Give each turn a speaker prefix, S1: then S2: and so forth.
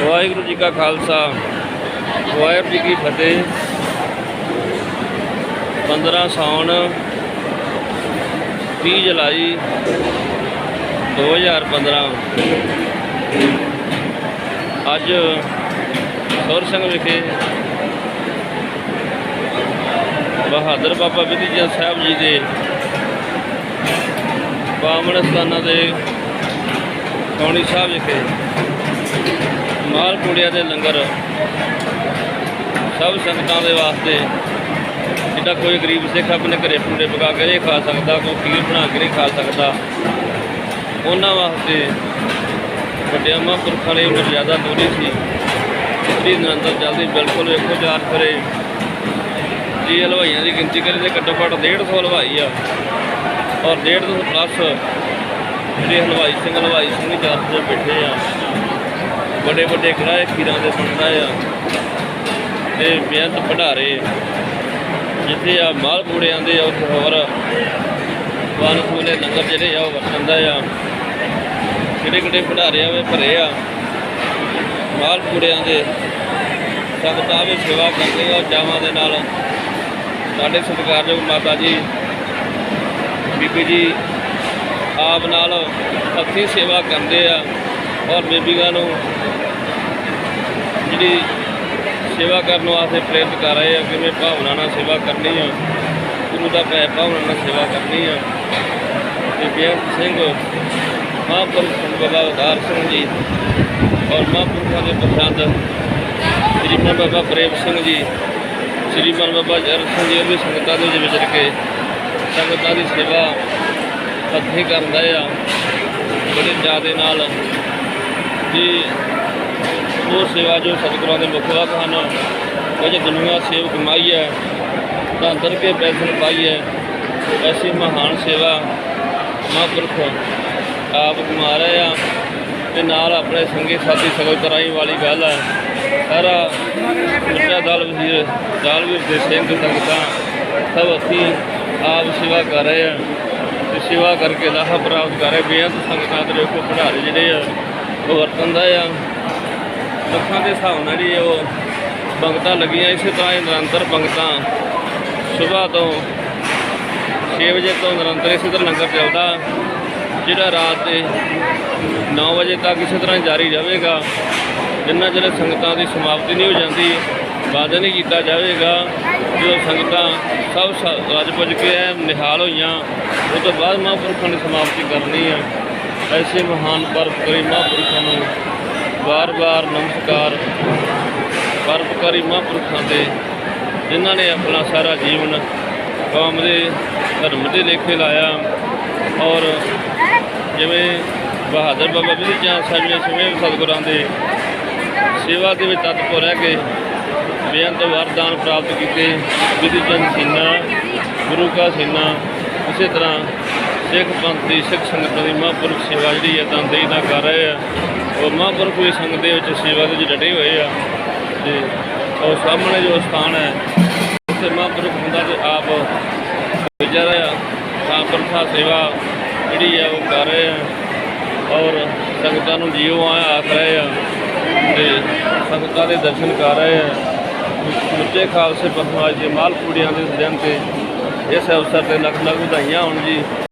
S1: ਵਾਹਿਗੁਰੂ ਜੀ ਕਾ ਖਾਲਸਾ, ਵਾਹਿਗੁਰੂ ਜੀ ਕੀ ਫਤਿਹ। 15 ਸਾਉਣ 30 ਜੁਲਾਈ 2015 ਅੱਜ ਸੌਰ ਸਿੰਘ ਵਿਖੇ ਬਹਾਦਰ ਬਾਬਾ ਵਿਧੀ ਚੰਦ ਸਾਹਿਬ ਜੀ ਦੇ ਪਾਵਨ ਸਥਾਨਾਂ ਦੇ ਕੌਣੀ ਸਾਹਿਬ ਵਿਖੇ ਮਾਲ ਪੂੜਿਆਂ ਦੇ ਲੰਗਰ ਸਭ ਸੰਗਤਾਂ ਦੇ ਵਾਸਤੇ ਜਿੱਦਾਂ ਕੋਈ ਗਰੀਬ ਸਿੱਖ ਆਪਣੇ ਘਰੇ ਪੂੜੇ ਪਕਾ ਕੇ ਨਹੀਂ ਖਾ ਸਕਦਾ, ਕੋਈ ਖੀਰ ਬਣਾ ਕੇ ਨਹੀਂ ਖਾ ਸਕਦਾ, ਉਹਨਾਂ ਵਾਸਤੇ ਵੱਡਿਆਂ ਮਹਾਂਪੁਰਖਾਂ ਨੇ ਜ਼ਿਆਦਾ ਦੂਰੀ ਸੀ। ਜਿਹੜੀ ਨਿਰੰਤਰ ਜਲਦੀ ਬਿਲਕੁਲ ਵੇਖੋ ਚਾਰ ਕਰੇ ਜੀ ਹਲਵਾਈਆਂ ਦੀ ਗਿਣਤੀ ਕਰੀ ਤੇ ਘੱਟੋ ਘੱਟ 150 ਹਲਵਾਈ ਆ। ਔਰ 150 ਪਲੱਸ ਜਿਹੜੇ ਹਲਵਾਈ ਸਿੰਘ ਹਲਵਾਈ ਸਿੰਘ ਚਾਰ ਤੇ ਬੈਠੇ ਆ। ਵੱਡੇ ਵੱਡੇ ਕੜਾਏ ਖੀਰਾਂ ਦੇ ਬਣਦਾ ਆ। ਤੇ ਬੇਅੰਤ ਭੰਡਾਰੇ। ਜਿੱਥੇ ਆ ਮਾਲ ਪੂੜਿਆਂ ਦੇ ਆ, ਉੱਥੇ ਹੋਰ ਵਨ ਸੂਲੇ ਲੰਗਰ ਜਿਹੜੇ ਆ, ਉਹ ਵਰਤੰਦਾ ਆ। ਕਿਹੜੇ ਕਿਹੜੇ ਭੰਡਾਰੇ ਆਵੇ ਭਰੇ ਆ। ਮਾਲ ਪੂੜਿਆਂ ਦੇ। ਸੰਗਤਾਂ ਵੀ ਸੇਵਾ ਕਰਦੇ ਆ ਜਾਵਾਂ ਦੇ ਨਾਲ। ਸਾਡੇ ਸਤਿਕਾਰਯੋਗ ਮਾਤਾ ਜੀ, ਬੀਬੀ ਜੀ, ਆਪ ਨਾਲ ਹੱਥੀਂ ਸੇਵਾ ਕਰਦੇ ਆ। ਔਰ ਬੀਬੀਆਂ ਨੂੰ ਜਿਹੜੀ ਸੇਵਾ ਕਰਨ ਵਾਸਤੇ ਪ੍ਰੇਰਿਤ ਕਰ ਰਹੇ ਆ, ਕਿਵੇਂ ਭਾਵਨਾ ਨਾਲ ਸੇਵਾ ਕਰਨੀ ਆ, ਗੁਰੂ ਦਾ ਭੈ, ਭਾਵਨਾ ਨਾਲ ਸੇਵਾ ਕਰਨੀ ਆ। ਤੇ ਬੇਅੰਤ ਸਿੰਘ, ਮਹਾਂਪੁਰਖ ਬਾਬਾ ਉਦਾਰ ਸਿੰਘ ਜੀ ਔਰ ਮਹਾਂਪੁਰਖਾਂ ਦੇ ਪਸੰਦ ਸ਼੍ਰੀਮਾਨ ਬਾਬਾ ਪ੍ਰੇਮ ਸਿੰਘ ਜੀ, ਸ਼੍ਰੀਮਾਨ ਬਾਬਾ ਜਰ ਸਿੰਘ ਜੀ ਉਹ ਵੀ ਸੰਗਤਾਂ ਦੇ ਵਿੱਚ ਵਿਚਰ ਕੇ ਸੰਗਤਾਂ ਦੀ ਸੇਵਾ ਹੱਥੀਂ ਕਰਦਾ ਆ। ਬੜੇ ਜ਼ਿਆਦੇ ਨਾਲ ਜੀ, ਉਹ ਸੇਵਾ ਜੋ ਸਤਿਗੁਰਾਂ ਦੇ ਮੁਖ ਵਾਕ ਹਨ ਉਹ ਜੇ ਦੁਨੀਆ ਸੇਵ ਕਮਾਈ ਹੈ, ਤਾਂ ਅੰਦਰ ਕੇ ਬੈਸਨ ਪਾਈ ਹੈ, ਐਸੀ ਮਹਾਨ ਸੇਵਾ ਮਹਾਂਪੁਰਖ ਆਪ ਕਮਾ ਰਹੇ ਆ, ਤੇ ਨਾਲ ਆਪਣੇ ਸੰਗੀ ਸਾਥੀ ਸਗਲ ਕਰਾਈ ਵਾਲੀ ਗੱਲ ਹੈ। ਸਾਰਾ ਮੁੱਢਾ ਦਲ ਵਜ਼ੀਰ ਦਲਵੀਰ ਦੇ ਸਿੰਘ ਸੰਗਤਾਂ ਸਭ ਅਸੀਂ ਆਪ ਸੇਵਾ ਕਰ ਰਹੇ ਆ ਤੇ ਸੇਵਾ ਕਰਕੇ ਲਾਹਾ ਪ੍ਰਾਪਤ ਕਰ ਰਹੇ ਬੇਅੰਤ ਸੰਗਤਾਂ ਦੇ ਦੇਖੋ ਭੰਡਾਰੇ ਜਿਹੜੇ ਆ ਉਹ ਵਰਤੰਦਾ ਆ ਲੱਖਾਂ ਦੇ ਹਿਸਾਬ ਨਾਲ ਜੀ ਉਹ ਪੰਗਤਾਂ ਲੱਗੀਆਂ, ਇਸੇ ਤਰ੍ਹਾਂ ਹੀ ਨਿਰੰਤਰ ਪੰਗਤਾਂ ਸਵੇਰ ਤੋਂ 6 ਵਜੇ ਤੋਂ ਨਿਰੰਤਰ ਇਸੇ ਤਰ੍ਹਾਂ ਲੰਗਰ ਚੱਲਦਾ, ਜਿਹੜਾ ਰਾਤ ਦੇ 9 ਵਜੇ ਤੱਕ ਇਸੇ ਤਰ੍ਹਾਂ ਜਾਰੀ ਰਹੇਗਾ ਜਿੰਨਾ ਚਿਰ ਸੰਗਤਾਂ ਦੀ ਸਮਾਪਤੀ ਨਹੀਂ ਹੋ ਜਾਂਦੀ ਬੰਦ ਨਹੀਂ ਕੀਤਾ ਜਾਵੇਗਾ। ਜੋ ਸੰਗਤਾਂ ਸਭ ਸ- ਰੱਜ ਪੁੱਜ ਕੇ ਐ ਨਿਹਾਲ ਹੋਈਆਂ, ਉਹ ਤੋਂ ਬਾਅਦ ਮਹਾਂਪੁਰਖਾਂ ਦੀ ਸਮਾਪਤੀ ਕਰਨੀ ਹੈ ਐਸੇ ਮਹਾਨ ਪਰਪਕਰੀ ਮਹਾਂਪੁਰਖਾਂ ਨੂੰ ਵਾਰ-ਵਾਰ ਨਮਸਕਾਰ। ਪਰਪਕਾਰੀ ਮਹਾਂਪੁਰਖਾਂ ਦੇ, ਜਿਨ੍ਹਾਂ ਨੇ ਆਪਣਾ ਸਾਰਾ ਜੀਵਨ ਕੌਮ ਦੇ, ਧਰਮ ਦੇ ਲੇਖੇ ਲਾਇਆ ਔਰ ਜਿਵੇਂ ਬਹਾਦਰ ਬਾਬਾ ਵਿਧੀ ਚੰਦ ਸਾਹਿਬ ਨੇ ਸਮੇਂ ਸਤਿਗੁਰਾਂ ਦੇ ਸੇਵਾ ਦੇ ਵਿੱਚ ਤਤਪਰ ਰਹਿ ਕੇ ਬੇਅੰਤ ਵਰਦਾਨ ਪ੍ਰਾਪਤ ਕੀਤੇ। ਵਿਧੀ ਚੰਦ ਸੀਨਾ, ਗੁਰੂ ਕਾ ਸੀਨਾ, ਇਸੇ ਤਰ੍ਹਾਂ ਸਿੱਖ ਪੰਥ ਦੀ, ਸਿੱਖ ਸੰਗਤਾਂ ਦੀ ਮਹਾਂਪੁਰਖ ਸੇਵਾ ਜਿਹੜੀ ਹੈ ਤਨਦੇਹੀ ਨਾਲ ਕਰ ਰਹੇ ਆ। ਉਹ ਮਹਾਂਪੁਰਖ ਵੀ ਸੰਗਤ ਦੇ ਵਿੱਚ ਸੇਵਾ ਦੇ ਵਿੱਚ ਡਟੇ ਹੋਏ ਆ ਤੇ ਉਹ ਸਾਹਮਣੇ ਜੋ ਸਥਾਨ ਹੈ, ਉੱਥੇ ਮਹਾਂਪੁਰਖ ਹੁੰਦਾ ਤੇ ਆਪ ਵਿਚਾਰ ਆ। ਤਾਂ ਪ੍ਰਥਾ ਸੇਵਾ ਜਿਹੜੀ ਆ ਉਹ ਕਰ ਰਹੇ ਆ ਔਰ ਸੰਗਤਾਂ ਨੂੰ ਜੀਵ ਆ, ਆਖ ਰਹੇ ਆ ਤੇ ਸੰਗਤਾਂ ਦੇ ਦਰਸ਼ਨ ਕਰ ਰਹੇ ਆ। ਮੁੱਚੇ ਖਾਲਸੇ ਪਰਮਾਜ ਦੇ ਮਾਲ ਪੂੜੀਆਂ ਦੇ ਦਿਨ ਤੇ ਇਸ ਅਵਸਰ ਤੇ ਲੱਖ ਲੱਖ ਵਧਾਈਆਂ ਹੋਣ ਜੀ।